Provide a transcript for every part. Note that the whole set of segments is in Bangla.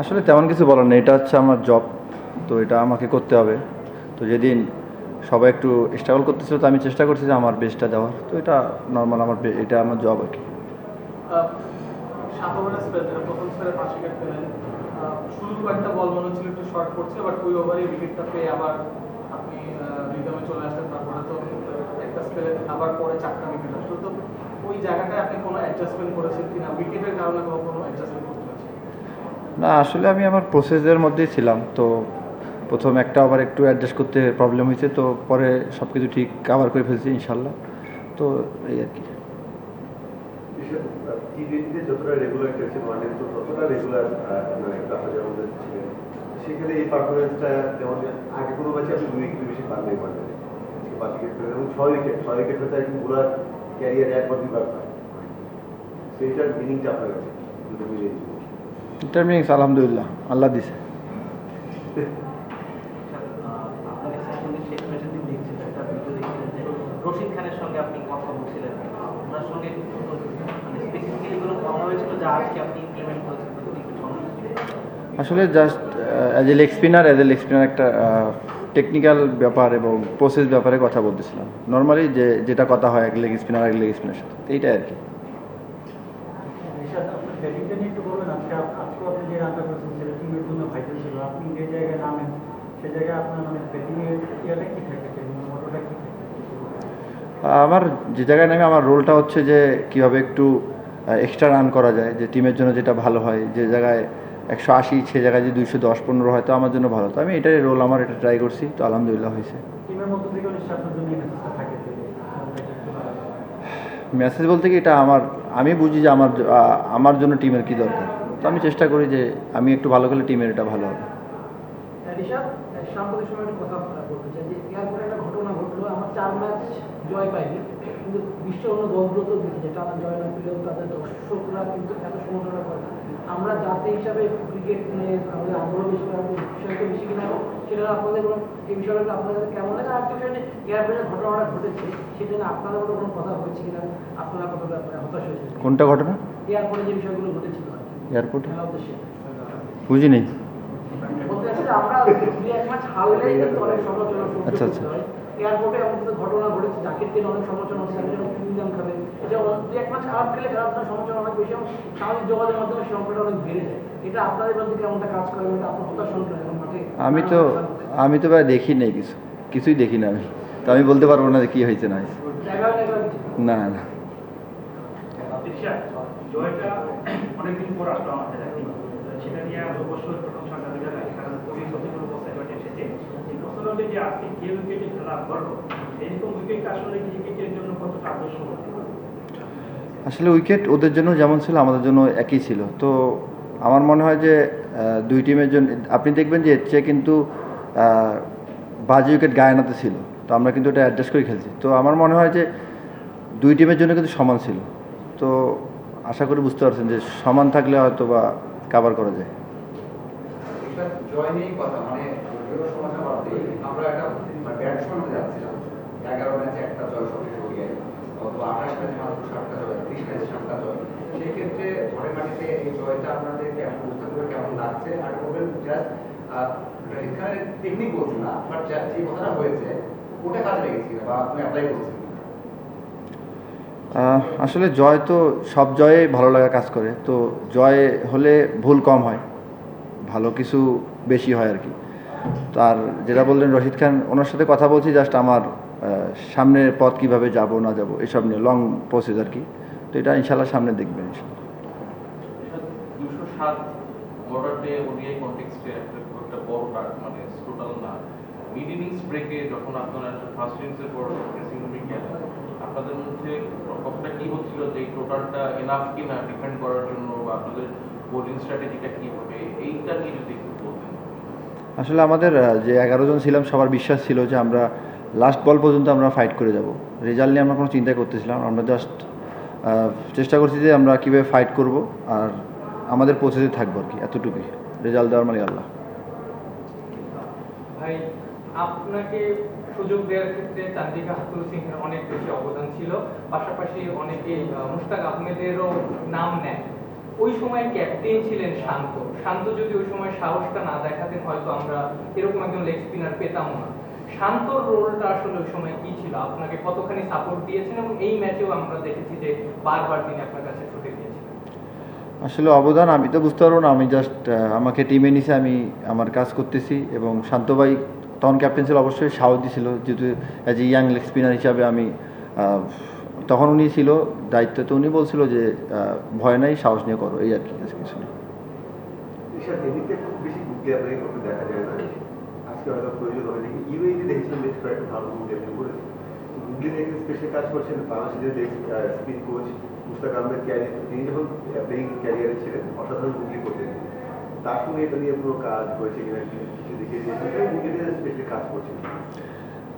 আসলে তেমন কিছু বলার নেই। এটা হচ্ছে আমার জব তো এটা আমাকে করতে হবে। তো যেদিন সবাই একটু স্ট্রাগল করতেছিল, তো আমি চেষ্টা করছি যে আমার বেস্টটা দেওয়ার। তো এটা নর্মাল আমার এটা আমার জব আর কি। আবার পরে চারটা উইকেট আসলো। তো ওই জায়গাটায় আপনি কোনো অ্যাডজাস্টমেন্ট করেছেন কিনা? উইকেটের কারণে কোনো কোনো অ্যাডজাস্টমেন্ট করতে না আসলে আমি আমার প্রসেসের মধ্যেই ছিলাম। তো প্রথম একটা আবার একটু অ্যাডজাস্ট করতে প্রবলেম হয়েছে তো পরে সব কিছু ঠিক কাভার করে ফেলছি ইনশাল্লাহ। তো এই আর কি। যতটা রেগুলার খেলছেন ওয়ান তো ততটা রেগুলার মানে মধ্যে ছিলেন। সেখানে এই পারফরমেন্সটা যেমন আগে কোনো ম্যাচে আপনি দুই উইকেট বেশি পান নাই এবং ছয় উইকেট ছয় উইকেট হতে একজন বোলার ক্যারিয়ারে একবার দুবার পায়। সেইটার মিনিংটা আপনার কাছে। এটার মিনিংস আলহামদুলিল্লাহ আল্লাহ দিছে। রশিদ খানের সঙ্গে আপনি কথা বলছিলেন। ওনার সঙ্গে মানে স্পেসিফিক্যালি কোনো কথা হয়েছিল যা আজকে আপনি ইমপ্লিমেন্ট করেছেন? যদি একটু জানান। আসলে just as a leg spinner as a leg spinner একটা টেকনিক্যাল ব্যাপার এবং প্রসেস ব্যাপারে কথা বলতেছিলাম। নর্মালি যে যেটা কথা হয় এক লেগ স্পিনার এক লেগ স্পিনার সাথে। এইটাই আর কি। মানে আমার যে জায়গায় নামে আমার রোলটা হচ্ছে যে কীভাবে একটু এক্সট্রা রান করা যায় যে টিমের জন্য যেটা ভালো হয় যে জায়গায় একশো আশি সে জায়গায় যদি দুইশো দশ পনেরো হয় তো আমার জন্য ভালো। তো আমি এটাই রোল আমার এটা ট্রাই করছি তো আলহামদুলিল্লাহ হয়েছে। হয়। মেসেজ বলতে কি এটা আমার আমি বুঝি যে আমার আমার জন্য টিমের কী দরকার। তো আমি চেষ্টা করি যে আমি একটু ভালো করলে টিমের এটা ভালো হবে। সাম্প্রতিক সময় একটা কথা বলতে চাই যে এরপরে একটা ঘটনা ঘটলো আমার চার ম্যাচ জয় পাইনি। কিন্তু বিশ্ব অন্য দলগুলো টানা জয় না পেলেও তাদের দর্শকরা কিন্তু এত সমালোচনা করে না। আমরা জাতি হিসাবে ক্রিকেট নিয়ে আমাদের আগ্রহ বেশি বিষয়টা বেশি কিনা হোক সেটা আপনাদের কোনো এই বিষয়টা আপনাদের কেমন লাগে? আর একটা বিষয় যে এয়ারপোর্টের ঘটনাটা ঘটেছে সেটা নিয়ে আপনাদের মতো কোনো কথা হয়েছে কিনা? আপনারা কতটা মানে হতাশ হয়েছে কোনটা ঘটনা? এয়ারপোর্টে যে বিষয়গুলো ঘটেছিল। এয়ারপোর্টে? বুঝি নেই বলতে চাচ্ছি যে আমরা এক ম্যাচ হারলেই কিন্তু অনেক সমালোচনা আচ্ছা, আচ্ছা। এয়ারপোর্টে এমন কিছু ঘটনা ঘটেছে? জাকিরকে নিয়ে অনেক সমালোচনা হচ্ছে আমি যেন প্রিমিয়াম খাবে। এটা দুই এক ম্যাচ খারাপ খেলে খেলার জন্য সমালোচনা অনেক বেশি এবং সামাজিক যোগাযোগের মাধ্যমে সংখ্যাটা অনেক বেড়ে যায়। এটা আপনাদের মধ্যে কেমনটা কাজ করে এটা আপনার হতাশ কেন? এখন মাঠে আমি তো আমি তো ভাই দেখি নাই কিছু কিছুই দেখি না আমি। তো আমি বলতে পারব না যে কী হয়েছে না না না। না জয়টা অনেকদিন পর আসলো আমাদের সেটা নিয়ে অবশ্যই প্রথম সাংবাদিকরা লাগে কারণ খুবই সচেতন অবস্থায় জয়টা এসেছে হলো যে আজকে যে উইকেটে খেলা করল এরকম উইকেটটা আসলে ক্রিকেটের জন্য কতটা আদর্শ হতে পারে? আসলে উইকেট ওদের জন্য যেমন ছিল আমাদের জন্য একই ছিল। তো আমার মনে হয় যে দুই টিমের জন্য আপনি দেখবেন যে এর চেয়ে কিন্তু বাজে উইকেট গায়ানাতে ছিল। তো আমরা কিন্তু এটা অ্যাডজাস্ট করে খেলছি। তো আমার মনে হয় যে দুই টিমের জন্য কিন্তু সমান ছিল। তো আশা করি বুঝতে পারছেন যে সমান থাকলে হয়তো বা কাভার করা যায়। এটা জয় নিয়েই কথা মানে দলীয় আমরা একটা ব্যাটসম্যান হতে যাচ্ছিলাম। এগারো ম্যাচে একটা জয় সবচেয়ে ওডিআই অথবা আঠাশ ম্যাচে মাত্র সাতটা জয়, ত্রিশ ম্যাচে সাতটা জয়। সেই ক্ষেত্রে ঘরে মাটিতে এই জয়টা আপনাদের কেমন বুঝতে কেমন লাগছে? আর বলবেন জাস্ট এখানে টেকনিক বলছি না বাট যে কথাটা হয়েছে, ওটা কাজে লেগেছে বা আপনি অ্যাপ্লাই করছেন আসলে জয় তো সব জয়ে ভালো লাগা কাজ করে। তো জয় হলে ভুল কম হয়। ভালো কিছু বেশি হয় আর কি। তার যেটা বললেন রশিদ খান, ওনার সাথে কথা বলছি জাস্ট আমার সামনের পথ কীভাবে যাব, না যাব, এসব নিয়ে লং প্রসেস আর কি। তো এটা ইনশাল্লাহ সামনে দেখবেন মানে আপনাদের মধ্যে কি হচ্ছিল যে টোটালটা এনাফ কিনা ডিফেন্ড করার জন্য বা আপনাদের বোলিং স্ট্র্যাটেজিটা কি হবে, এইটা নিয়ে যদি একটু বলতেন। আসলে আমাদের যে এগারো জন ছিলাম, সবার বিশ্বাস ছিল যে আমরা লাস্ট বল পর্যন্ত আমরা ফাইট করে যাব। রেজাল্ট নিয়ে আমরা কোনো চিন্তা করতেছিলাম আমরা জাস্ট চেষ্টা করছি যে আমরা কীভাবে ফাইট করব আর আমাদের প্রসেসে থাকব আর কি, এতটুকুই। রেজাল্ট দেওয়ার মানে আল্লাহ। আপনাকে সুযোগ দেওয়ার ক্ষেত্রে চান্দিকা হাতুর অনেক বেশি অবদান ছিল। পাশাপাশি মুশতাক আহমেদেরও নাম নেয় ওই সময় ক্যাপ্টেন ছিলেন শান্ত। শান্ত যদি ওই সময় সাহসটা না দেখাতেন, হয়তো আমরা এরকম একজন লেগ স্পিনার পেতাম না। শান্তর রোলটা আসলে ওই সময় কি ছিল? আপনাকে কতখানি সাপোর্ট দিয়েছেন এবং এই ম্যাচেও আমরা দেখেছি যে বারবার তিনি আপনার কাছে ছুটে গিয়েছেন আসলে অবদান আমি তো বুঝতে পারব না। আমি জাস্ট আমাকে টিমে নিছে, আমি আমার কাজ করতেছি এবং শান্ত ভাই তখন ক্যাপ্টেন ছিল, অবশ্যই সাহস দিছিল যেহেতু as a young leg spinner হিসাবে আমি তখন উনি ছিল, দায়িত্ব তো উনি বলছিল যে ভয় নাই, সাহস নিয়ে করো, এই আর কি আর কিছু না আজকে তার সঙ্গে এটা কোনো কাজ হয়েছে কিছু কাজ করছেন।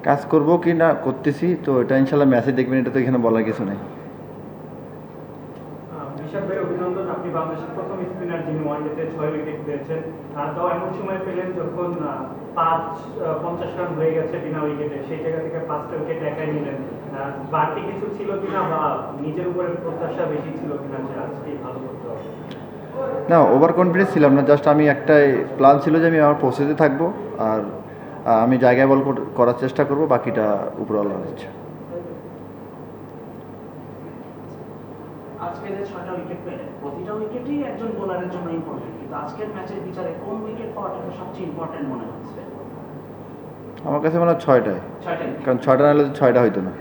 কাজ করব কি না করতেছি তো এটা ইনশাল্লাহ ম্যাচে দেখবেন এটা তো এখানে বলার কিছু নেই। বিশাল অভিনন্দন আপনি বাংলাদেশের প্রথম স্পিনার যিনি ওয়ানডেতে ছয় উইকেট পেয়েছেন তাও এমন সময় পেলেন যখন পাঁচ পঞ্চাশ রান হয়ে গেছে বিনা উইকেটে সেই জায়গা থেকে পাঁচটা উইকেট একাই নিলেন। বাড়তি কিছু ছিল কিনা বা নিজের উপরে প্রত্যাশা বেশি ছিল কিনা যে আজকে ভালো করতে হবে। না ওভার কনফিডেন্স ছিলাম না জাস্ট আমি একটাই প্ল্যান ছিল যে আমি আমার প্রসেসে থাকব আর আমি জায়গায় বল করার চেষ্টা করব বাকিটা উপরওয়ালার ইচ্ছা আজকে যে ছয়টা উইকেট পেলেন প্রতিটা উইকেটই একজন বোলারের জন্য ইম্পর্টেন্ট কিন্তু আজকের ম্যাচের বিচারে কোন উইকেট পাওয়াটা সবচেয়ে ইম্পর্টেন্ট মনে হচ্ছে? আমার কাছে মনে হয় ছয়টায় কারণ ছয়টা না হলে তো ছয়টা হইতো না।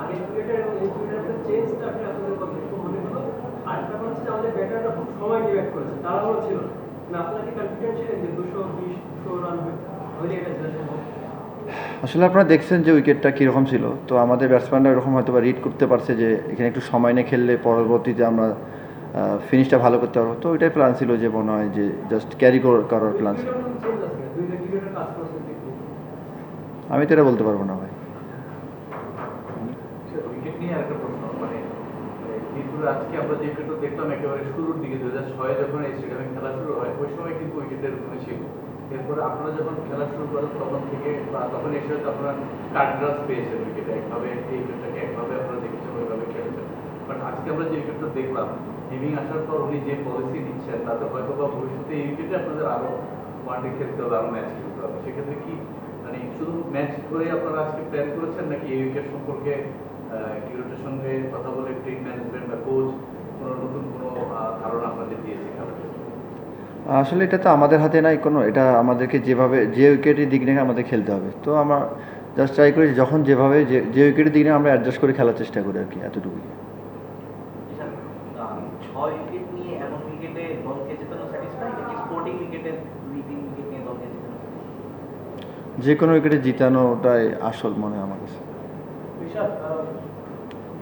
আগের ক্রিকেটার এবং এই ক্রিকেটারের চেঞ্জটা আপনি আপনাদের কতটুকু মনে হলো আর একটা হচ্ছে আমাদের ব্যাটাররা খুব সময় করেছে। তাড়াহুড়ো ছিল না। না আপনারা কি কনফিডেন্ট ছিলেন যে দুশো বিশ দুশো রান হলে এটা সম্ভব আসলে আপনারা দেখছেন যে উইকেটটা কীরকম ছিল। তো আমাদের ব্যাটসম্যানরা এরকম হয়তো বা রিড করতে পারছে যে এখানে একটু সময় নিয়ে খেললে পরবর্তীতে আমরা ফিনিশটা ভালো করতে পারব। তো ওইটাই প্ল্যান ছিল যে মনে হয় যে জাস্ট ক্যারি করার প্ল্যান ছিল। আমি তো এটা বলতে পারব না ভাই উইকেট নিয়ে আরেকটা প্রশ্ন মানে কিন্তু আজকে আমরা যে উইকেট দেখলাম, একেবারে শুরুর দিকে দু হাজার ছয় যখন এই স্টেডিয়ামে খেলা শুরু হয়, ওই সময় কিন্তু উইকেটের ওখানে ছিল। এরপরে আপনারা যখন খেলা শুরু করেন, তখন থেকে বা তখন এসে হয়তো আপনারা কার্ডগ্রাস পেয়েছেন উইকেটে একভাবে এই উইকেটটাকে একভাবে আপনারা দেখেছেন, ওইভাবে খেলেছেন। বাট আজকে আমরা যে উইকেটটা দেখলাম হিমিং আসার পর উনি যে পলিসি দিচ্ছেন, তাতে হয়তো বা ভবিষ্যতে এই উইকেটে আপনাদের আরও ওয়ানডে খেলতে হবে, আরও ম্যাচ খেলতে হবে। সেক্ষেত্রে কি মানে শুধু ম্যাচ ধরে আপনারা আজকে প্ল্যান করেছেন, নাকি এই উইকেট সম্পর্কে ক্রিকেটের সঙ্গে কথা বলে টিম ম্যানেজমেন্ট বা কোচ কোনো নতুন কোনো ধারণা আপনাদের দিয়েছে আসলে এটা তো আমাদের হাতে নাই কোনো এটা আমাদেরকে যেভাবে যে উইকেটের দিক নিয়ে আমাদের খেলতে হবে। তো আমরা জাস্ট ট্রাই করি যখন যেভাবে যে যে উইকেটের দিক নিয়ে আমরা অ্যাডজাস্ট করে খেলার চেষ্টা করি আর কি এতটুকুই। ছয় উইকেট নিয়ে এমন উইকেটে দলকে জেতানো স্যাটিসফাই নাকি স্পোর্টিং উইকেটে দুই তিন উইকেট নিয়ে দলকে জেতানো যে কোনো উইকেটে জিতানোটাই আসল মনে হয় আমার কাছে।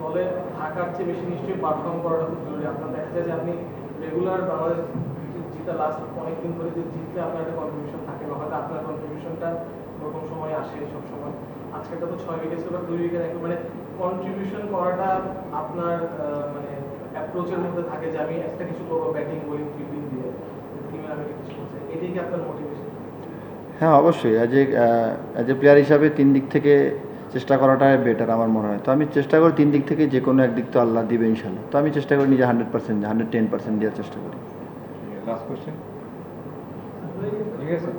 দলে থাকার চেয়ে বেশি নিশ্চয়ই পারফর্ম করাটা খুব জরুরি। আপনার দেখা যায় যে আপনি রেগুলার বাংলাদেশ লাস্ট ধরে যে জিতলে আপনার একটা কন্ট্রিবিউশন থাকে বা হয়তো আপনার কন্ট্রিবিউশনটা ওরকম সময় আসে সব সময় আজকেটা তো ছয় উইকেট বা দুই উইকেট একটু মানে কন্ট্রিবিউশন করাটা আপনার মানে অ্যাপ্রোচের মধ্যে থাকে যে আমি একটা কিছু করব ব্যাটিং বোলিং ফিল্ডিং দিয়ে। টিমের আমি কিছু করছি। এটাই কি আপনার মোটিভেশন হ্যাঁ অবশ্যই। As a as a player হিসাবে তিন দিক থেকে চেষ্টা করাটাই বেটার আমার মনে হয়। তো আমি চেষ্টা করি তিন দিক থেকে যে কোনো একদিক তো আল্লাহ দিবে ইনশাল্লাহ তো আমি চেষ্টা করি নিজে hundred percent hundred ten percent দেওয়ার চেষ্টা করি। লাস্ট কোয়েশ্চেন ঠিক আছে